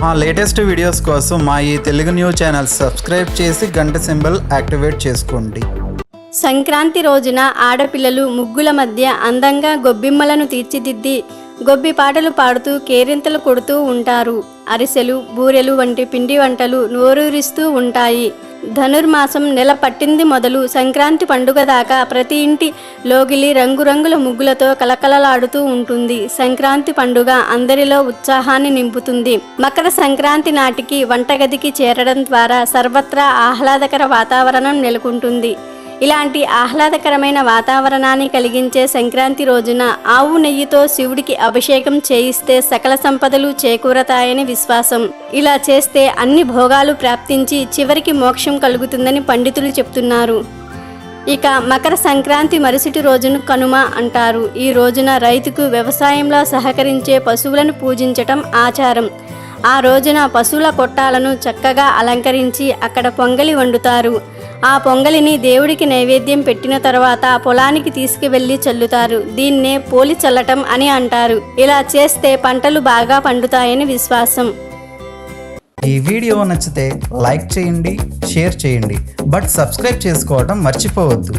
మా latest videos కోసం మా ఈ తెలుగు న్యూస్ ఛానల్ సబ్స్క్రైబ్ చేసి గంట సింబల్ యాక్టివేట్ చేసుకోండి. సంక్రాంతి రోజున ఆడపిల్లలు ముగ్గుల మధ్య అందంగా గొబ్బిమ్మలను తీర్చిదిద్ది గొబ్బి పాటలు పాడుతూ కేరింతలు కొడుతూ ఉంటారు. అరిసెలు బూరెలు వంటి పిండి వంటలు నోరూరిస్తూ ఉంటాయి. ధనుర్మాసం నెల పట్టింది మొదలు. సంక్రాంతి పండుగ దాకా ప్రతి ఇంటి లోగిలి రంగురంగుల ముగ్గులతో కలకలలాడుతూ ఉంటుంది. సంక్రాంతి పండుగ అందరిలో ఉత్సాహాన్ని నింపుతుంది. మకర సంక్రాంతి నాటికి వంటగదికి చేరడం ద్వారా సర్వత్రా ఆహ్లాదకర వాతావరణం నెలకొంటుంది. ఇలాంటి ఆహ్లాదకరమైన వాతావరణాన్ని కలిగించే సంక్రాంతి రోజున ఆవు నెయ్యితో శివుడికి అభిషేకం చేయిస్తే సకల సంపదలు చేకూరతాయని విశ్వాసం. ఇలా చేస్తే అన్ని భోగాలు ప్రాప్తించి చివరికి మోక్షం కలుగుతుందని పండితులు చెప్తున్నారు. ఇక మకర సంక్రాంతి మరుసటి రోజును కనుమ అంటారు. ఈ రోజున రైతుకు వ్యవసాయంలో సహకరించే పశువులను పూజించటం ఆచారం. ఆ రోజున పశువుల కొట్టాలను చక్కగా అలంకరించి అక్కడ పొంగలి వండుతారు. ఆ పొంగలిని దేవుడికి నైవేద్యం పెట్టిన తర్వాత పొలానికి తీసుకువెళ్ళి చల్లుతారు. దీన్నే పోలి చల్లటం అని అంటారు. ఇలా చేస్తే పంటలు బాగా పండుతాయని విశ్వాసం. ఈ వీడియో నచ్చితే లైక్ చేయండి షేర్ చేయండి. బట్ సబ్స్క్రైబ్ చేసుకోవడం మర్చిపోవద్దు.